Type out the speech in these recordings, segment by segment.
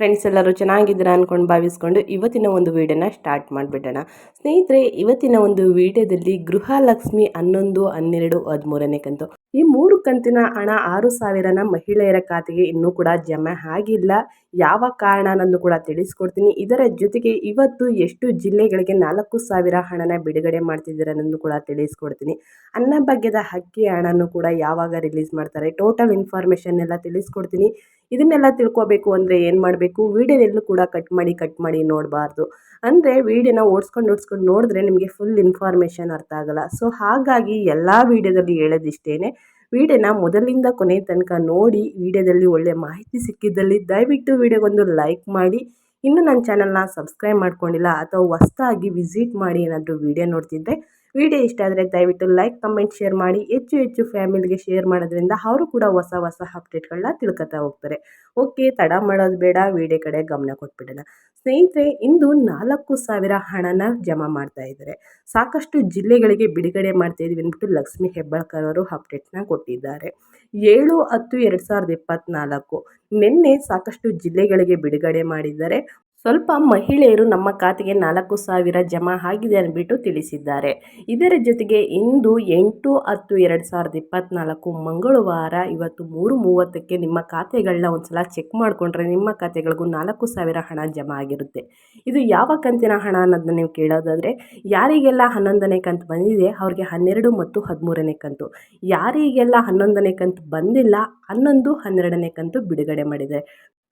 friends ಎಲ್ಲರೂ ಚೆನ್ನಾಗಿದ್ದೀರಾ ಅಂದ್ಕೊಂಡು ಭಾವಿಸ್ಕೊಂಡು ಇವತ್ತಿನ ಒಂದು ವೀಡಿಯೋನ ಸ್ಟಾರ್ಟ್ ಮಾಡಿಬಿಡೋಣ. ಸ್ನೇಹಿತರೆ, ಇವತ್ತಿನ ಒಂದು ವಿಡಿಯೋದಲ್ಲಿ ಗೃಹಲಕ್ಷ್ಮಿ ಹನ್ನೊಂದು, ಹನ್ನೆರಡು, ಹದಿಮೂರನೇ ಕಂತು. ಈ ಮೂರು ಕಂತಿನ ಹಣ ಆರು ಸಾವಿರನ ಮಹಿಳೆಯರ ಖಾತೆಗೆ ಇನ್ನೂ ಕೂಡ ಜಮೆ ಆಗಿಲ್ಲ. ಯಾವ ಕಾರಣ ಅನ್ನೋದು ಕೂಡ ತಿಳಿಸ್ಕೊಡ್ತೀನಿ. ಇದರ ಜೊತೆಗೆ ಇವತ್ತು ಎಷ್ಟು ಜಿಲ್ಲೆಗಳಿಗೆ ನಾಲ್ಕು ಸಾವಿರ ಹಣನ ಬಿಡುಗಡೆ ಅನ್ನೋದು ಕೂಡ ತಿಳಿಸ್ಕೊಡ್ತೀನಿ. ಅನ್ನ ಭಾಗ್ಯದ ಹಕ್ಕಿ ಹಣನೂ ಕೂಡ ಯಾವಾಗ ರಿಲೀಸ್ ಮಾಡ್ತಾರೆ? ಟೋಟಲ್ ಇನ್ಫಾರ್ಮೇಷನ್ ಎಲ್ಲ ತಿಳಿಸ್ಕೊಡ್ತೀನಿ. ಇದನ್ನೆಲ್ಲ ತಿಳ್ಕೊಬೇಕು ಅಂದರೆ ಏನು ಮಾಡಬೇಕು? ವೀಡಿಯೋನೆಲ್ಲೂ ಕೂಡ ಕಟ್ ಮಾಡಿ ಕಟ್ ಮಾಡಿ ನೋಡಬಾರ್ದು. ಅಂದರೆ ವೀಡಿಯೋನ ಓಡಿಸ್ಕೊಂಡು ಓಡಿಸ್ಕೊಂಡು ನೋಡಿದ್ರೆ ನಿಮಗೆ ಫುಲ್ ಇನ್ಫಾರ್ಮೇಷನ್ ಅರ್ಥ ಆಗಲ್ಲ. ಸೊ ಹಾಗಾಗಿ ಎಲ್ಲ ವೀಡಿಯೋದಲ್ಲಿ ಹೇಳೋದಿಷ್ಟೇ ವೀಡಿಯೋನ ಮೊದಲಿಂದ ಕೊನೆ ತನಕ ನೋಡಿ, ವೀಡಿಯೋದಲ್ಲಿ ಒಳ್ಳೆಯ ಮಾಹಿತಿ ಸಿಕ್ಕಿದ್ದಲ್ಲಿ ದಯವಿಟ್ಟು ವೀಡಿಯೋಗೊಂದು ಲೈಕ್ ಮಾಡಿ. ಇನ್ನೂ ನನ್ನ ಚಾನಲ್ನ ಸಬ್ಸ್ಕ್ರೈಬ್ ಮಾಡ್ಕೊಂಡಿಲ್ಲ ಅಥವಾ ಹೊಸ್ದಾಗಿ ವಿಸಿಟ್ ಮಾಡಿ ಏನಾದರೂ ವೀಡಿಯೋ ನೋಡ್ತಿದ್ದರೆ ವಿಡಿಯೋ ಇಷ್ಟ ಆದರೆ ದಯವಿಟ್ಟು ಲೈಕ್ ಕಮೆಂಟ್ ಶೇರ್ ಮಾಡಿ. ಹೆಚ್ಚು ಹೆಚ್ಚು ಫ್ಯಾಮಿಲಿಗೆ ಶೇರ್ ಮಾಡೋದ್ರಿಂದ ಅವರು ಕೂಡ ಹೊಸ ಹೊಸ ಅಪ್ಡೇಟ್ಗಳನ್ನ ತಿಳ್ಕೊತಾ ಹೋಗ್ತಾರೆ. ಓಕೆ ತಡ ಮಾಡೋದು ಬೇಡ, ವಿಡಿಯೋ ಕಡೆ ಗಮನ ಕೊಟ್ಬಿಡೋಣ. ಸ್ನೇಹಿತರೆ, ಇಂದು ನಾಲ್ಕು ಸಾವಿರ ಹಣನ ಜಮಾ ಮಾಡ್ತಾ ಇದ್ದಾರೆ. ಸಾಕಷ್ಟು ಜಿಲ್ಲೆಗಳಿಗೆ ಬಿಡುಗಡೆ ಮಾಡ್ತಾ ಇದ್ವಿ ಅಂದ್ಬಿಟ್ಟು ಲಕ್ಷ್ಮಿ ಹೆಬ್ಬಾಳ್ಕರ್ ಅವರು ಅಪ್ಡೇಟ್ನ ಕೊಟ್ಟಿದ್ದಾರೆ. ಏಳು ಹತ್ತು ಎರಡು ಸಾವಿರದ ಇಪ್ಪತ್ತ್ನಾಲ್ಕು ನಿನ್ನೆ ಸಾಕಷ್ಟು ಜಿಲ್ಲೆಗಳಿಗೆ ಬಿಡುಗಡೆ ಮಾಡಿದ್ದಾರೆ. ಸ್ವಲ್ಪ ಮಹಿಳೆಯರು ನಮ್ಮ ಖಾತೆಗೆ ನಾಲ್ಕು ಸಾವಿರ ಜಮಾ ಆಗಿದೆ ಅಂದ್ಬಿಟ್ಟು ತಿಳಿಸಿದ್ದಾರೆ. ಇದರ ಜೊತೆಗೆ ಇಂದು ಎಂಟು ಹತ್ತು ಎರಡು ಸಾವಿರದ ಇಪ್ಪತ್ತ್ನಾಲ್ಕು ಮಂಗಳವಾರ ಇವತ್ತು ಮೂರು ಮೂವತ್ತಕ್ಕೆ ನಿಮ್ಮ ಖಾತೆಗಳನ್ನ ಒಂದು ಸಲ ಚೆಕ್ ಮಾಡಿಕೊಂಡ್ರೆ ನಿಮ್ಮ ಖಾತೆಗಳಿಗೂ ನಾಲ್ಕು ಸಾವಿರ ಹಣ ಜಮಾ ಆಗಿರುತ್ತೆ. ಇದು ಯಾವ ಕಂತಿನ ಹಣ ಅನ್ನೋದನ್ನ ನೀವು ಕೇಳೋದಾದರೆ, ಯಾರಿಗೆಲ್ಲ ಹನ್ನೊಂದನೇ ಕಂತು ಬಂದಿದೆ ಅವ್ರಿಗೆ ಹನ್ನೆರಡು ಮತ್ತು ಹದಿಮೂರನೇ ಕಂತು. ಯಾರಿಗೆಲ್ಲ ಹನ್ನೊಂದನೇ ಕಂತು ಬಂದಿಲ್ಲ ಹನ್ನೊಂದು ಹನ್ನೆರಡನೇ ಕಂತು ಬಿಡುಗಡೆ ಮಾಡಿದೆ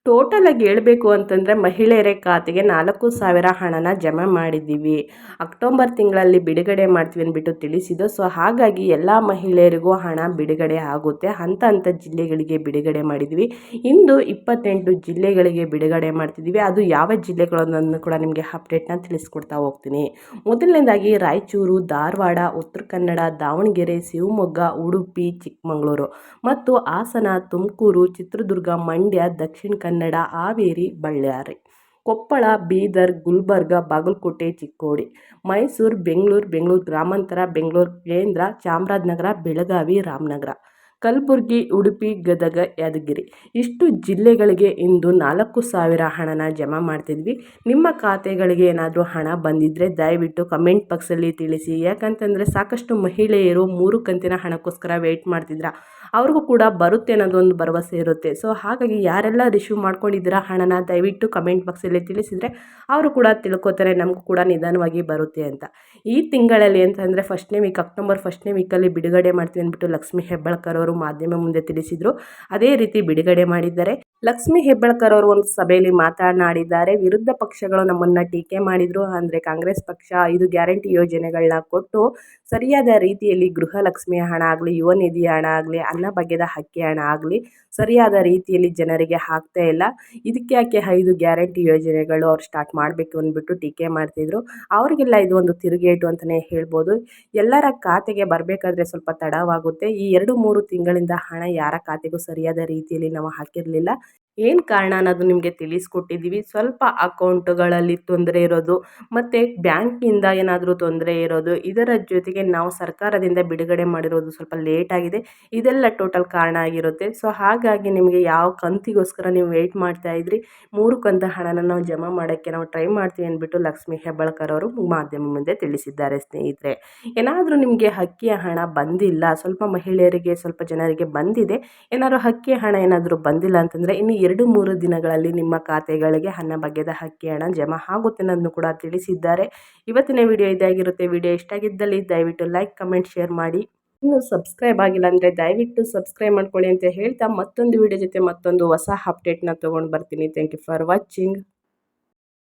ಟೋಟಲಾಗಿ ಹೇಳಬೇಕು ಅಂತಂದರೆ ಮಹಿಳೆಯರ ಖಾತೆಗೆ ನಾಲ್ಕು ಸಾವಿರ ಹಣನ ಜಮಾ ಮಾಡಿದ್ದೀವಿ. ಅಕ್ಟೋಬರ್ ತಿಂಗಳಲ್ಲಿ ಬಿಡುಗಡೆ ಮಾಡ್ತೀವಿ ಅಂದ್ಬಿಟ್ಟು ತಿಳಿಸಿದ್ದು. ಸೊ, ಹಾಗಾಗಿ ಎಲ್ಲ ಮಹಿಳೆಯರಿಗೂ ಹಣ ಬಿಡುಗಡೆ ಆಗುತ್ತೆ. ಹಂತ ಹಂತ ಜಿಲ್ಲೆಗಳಿಗೆ ಬಿಡುಗಡೆ ಮಾಡಿದ್ದೀವಿ. ಇಂದು ಇಪ್ಪತ್ತೆಂಟು ಜಿಲ್ಲೆಗಳಿಗೆ ಬಿಡುಗಡೆ ಮಾಡ್ತಿದ್ದೀವಿ. ಅದು ಯಾವ ಜಿಲ್ಲೆಗಳನ್ನು ಕೂಡ ನಿಮಗೆ ಅಪ್ಡೇಟ್ನ ತಿಳಿಸ್ಕೊಡ್ತಾ ಹೋಗ್ತೀನಿ. ಮೊದಲನೇದಾಗಿ ರಾಯಚೂರು, ಧಾರವಾಡ, ಉತ್ತರ ಕನ್ನಡ, ದಾವಣಗೆರೆ, ಶಿವಮೊಗ್ಗ, ಉಡುಪಿ, ಚಿಕ್ಕಮಗಳೂರು. ಮತ್ತು ಹಾಸನ, ತುಮಕೂರು, ಚಿತ್ರದುರ್ಗ, ಮಂಡ್ಯ, ದಕ್ಷಿಣ ಕನ್ನಡ ಹಾವೇರಿ, ಬಳ್ಳಾರಿ. ಕೊಪ್ಪಳ, ಬೀದರ್, ಗುಲ್ಬರ್ಗ, ಬಾಗಲಕೋಟೆ, ಚಿಕ್ಕೋಡಿ. ಮೈಸೂರು, ಬೆಂಗಳೂರು ಬೆಂಗಳೂರು ಗ್ರಾಮಾಂತರ, ಬೆಂಗಳೂರು, ಕೇಂದ್ರ, ಚಾಮರಾಜನಗರ, ಬೆಳಗಾವಿ, ರಾಮನಗರ. ಕಲಬುರಗಿ, ಉಡುಪಿ, ಗದಗ, ಯಾದಗಿರಿ. ಇಷ್ಟು ಜಿಲ್ಲೆಗಳಿಗೆ ಇಂದು ನಾಲ್ಕು ಸಾವಿರ ಹಣನ ಜಮಾ ಮಾಡ್ತಿದ್ವಿ. ನಿಮ್ಮ ಖಾತೆಗಳಿಗೆ ಏನಾದರೂ ಹಣ ಬಂದಿದ್ದರೆ ದಯವಿಟ್ಟು ಕಮೆಂಟ್ ಬಾಕ್ಸಲ್ಲಿ ತಿಳಿಸಿ. ಯಾಕಂತಂದರೆ ಸಾಕಷ್ಟು ಮಹಿಳೆಯರು ಮೂರು ಕಂತಿನ ಹಣಕ್ಕೋಸ್ಕರ ವೆಯ್ಟ್ ಮಾಡ್ತಿದ್ರ. ಅವ್ರಿಗೂ ಕೂಡ ಬರುತ್ತೆ ಅನ್ನೋದೊಂದು ಭರವಸೆ ಇರುತ್ತೆ. ಸೊ ಹಾಗಾಗಿ ಯಾರೆಲ್ಲ ರಿಸೀವ್ ಮಾಡ್ಕೊಂಡಿದ್ದೀರಾ ಹಣನ ದಯವಿಟ್ಟು ಕಮೆಂಟ್ ಬಾಕ್ಸಲ್ಲಿ ತಿಳಿಸಿದರೆ ಅವರು ಕೂಡ ತಿಳ್ಕೊತಾರೆ, ನಮಗೂ ಕೂಡ ನಿಧಾನವಾಗಿ ಬರುತ್ತೆ ಅಂತ. ಈ ತಿಂಗಳಲ್ಲಿ ಅಂತಂದರೆ ಫಸ್ಟ್ನೇ ವೀಕ್ ಅಕ್ಟೋಬರ್ ಫಸ್ಟ್ನೇ ವೀಕಲ್ಲಿ ಬಿಡುಗಡೆ ಮಾಡ್ತೀವಿ ಅಂದ್ಬಿಟ್ಟು ಲಕ್ಷ್ಮೀ ಹೆಬ್ಬಾಳ್ಕರ್ ಅವರು ಮಾಧ್ಯಮ ಮುಂದೆ ತಿಳಿಸಿದ್ರು. ಅದೇ ರೀತಿ ಬಿಡುಗಡೆ ಮಾಡಿದ್ದಾರೆ. ಲಕ್ಷ್ಮಿ ಹೆಬ್ಬಾಳ್ಕರ್ ಅವರು ಒಂದು ಸಭೆಯಲ್ಲಿ ಮಾತನಾಡಿದ್ದಾರೆ. ವಿರುದ್ಧ ಪಕ್ಷಗಳು ನಮ್ಮನ್ನು ಟೀಕೆ ಮಾಡಿದರು. ಅಂದರೆ ಕಾಂಗ್ರೆಸ್ ಪಕ್ಷ ಐದು ಗ್ಯಾರಂಟಿ ಯೋಜನೆಗಳನ್ನ ಕೊಟ್ಟು ಸರಿಯಾದ ರೀತಿಯಲ್ಲಿ ಗೃಹಲಕ್ಷ್ಮಿಯ ಹಣ ಆಗಲಿ, ಯುವ ನಿಧಿಯ ಹಣ ಆಗಲಿ ಬಗೆದ ಹಕ್ಕಿ ಹಣ ಆಗಲಿ ಸರಿಯಾದ ರೀತಿಯಲ್ಲಿ ಜನರಿಗೆ ಆಗ್ತಾ ಇಲ್ಲ. ಇದಕ್ಕೆ ಯಾಕೆ ಐದು ಗ್ಯಾರಂಟಿ ಯೋಜನೆಗಳು ಅವ್ರು ಸ್ಟಾರ್ಟ್ ಮಾಡಬೇಕು ಅಂದ್ಬಿಟ್ಟು ಟೀಕೆ ಮಾಡ್ತಿದ್ರು. ಅವರಿಗೆಲ್ಲ ಇದು ಒಂದು ತಿರುಗೇಟು ಅಂತಲೇ ಹೇಳ್ಬೋದು. ಎಲ್ಲರ ಖಾತೆಗೆ ಬರಬೇಕಾದ್ರೆ ಸ್ವಲ್ಪ ತಡವಾಗುತ್ತೆ. ಈ ಎರಡು ಮೂರು ತಿಂಗಳಿಂದ ಹಣ ಯಾರ ಖಾತೆಗೂ ಸರಿಯಾದ ರೀತಿಯಲ್ಲಿ ನಾವು ಹಾಕಿರಲಿಲ್ಲ. ಏನು ಕಾರಣ ಅನ್ನೋದು ನಿಮಗೆ ತಿಳಿಸ್ಕೊಟ್ಟಿದ್ದೀವಿ ಸ್ವಲ್ಪ ಅಕೌಂಟ್ಗಳಲ್ಲಿ ತೊಂದರೆ ಇರೋದು, ಮತ್ತು ಬ್ಯಾಂಕಿಂದ ಏನಾದರೂ ತೊಂದರೆ ಇರೋದು, ಇದರ ಜೊತೆಗೆ ನಾವು ಸರ್ಕಾರದಿಂದ ಬಿಡುಗಡೆ ಮಾಡಿರೋದು ಸ್ವಲ್ಪ ಲೇಟಾಗಿದೆ ಇದೆಲ್ಲ ಟೋಟಲ್ ಕಾರಣ ಆಗಿರುತ್ತೆ. ಸೊ, ಹಾಗಾಗಿ ನಿಮಗೆ ಯಾವ ಕಂತಿಗೋಸ್ಕರ ನೀವು ವೆಯ್ಟ್ ಮಾಡ್ತಾ ಇದ್ರಿ, ಮೂರು ಕಂತ ಹಣನ ನಾವು ಜಮಾ ಮಾಡೋಕ್ಕೆ ನಾವು ಟ್ರೈ ಮಾಡ್ತೀವಿ ಅಂದ್ಬಿಟ್ಟು ಲಕ್ಷ್ಮೀ ಹೆಬ್ಬಾಳ್ಕರ್ ಅವರು ಮಾಧ್ಯಮ ಮುಂದೆ ತಿಳಿಸಿದ್ದಾರೆ, ಸ್ನೇಹಿತರೆ. ಏನಾದರೂ ನಿಮಗೆ ಹಕ್ಕಿಯ ಹಣ ಬಂದಿಲ್ಲ, ಸ್ವಲ್ಪ ಮಹಿಳೆಯರಿಗೆ, ಸ್ವಲ್ಪ ಜನರಿಗೆ ಬಂದಿದೆ, ಏನಾದರೂ ಹಕ್ಕಿಯ ಹಣ ಏನಾದರೂ ಬಂದಿಲ್ಲ ಅಂತಂದರೆ ಇನ್ನು ಎರಡು ಮೂರು ದಿನಗಳಲ್ಲಿ ನಿಮ್ಮ ಖಾತೆಗಳಿಗೆ ಹಣ ಬಗೆದ ಹಕ್ಕಿ, ಹಣ ಜಮಾ ಆಗುತ್ತೆ ಅನ್ನೋದನ್ನು ಕೂಡ ತಿಳಿಸಿದ್ದಾರೆ. ಇವತ್ತಿನ ವಿಡಿಯೋ ಇದಾಗಿರುತ್ತೆ. ವಿಡಿಯೋ ಇಷ್ಟಾಗಿದ್ದಲ್ಲಿ ದಯವಿಟ್ಟು ಲೈಕ್, ಕಮೆಂಟ್, ಶೇರ್ ಮಾಡಿ. ಇನ್ನು ಸಬ್ಸ್ಕ್ರೈಬ್ ಆಗಿಲ್ಲ ಅಂದರೆ ದಯವಿಟ್ಟು ಸಬ್ಸ್ಕ್ರೈಬ್ ಮಾಡ್ಕೊಳ್ಳಿ ಅಂತ ಹೇಳ್ತಾ ಮತ್ತೊಂದು ವಿಡಿಯೋ ಜೊತೆ ಮತ್ತೊಂದು ಹೊಸ ಅಪ್ಡೇಟ್ನ ತೊಗೊಂಡು ಬರ್ತೀನಿ. Thank you for watching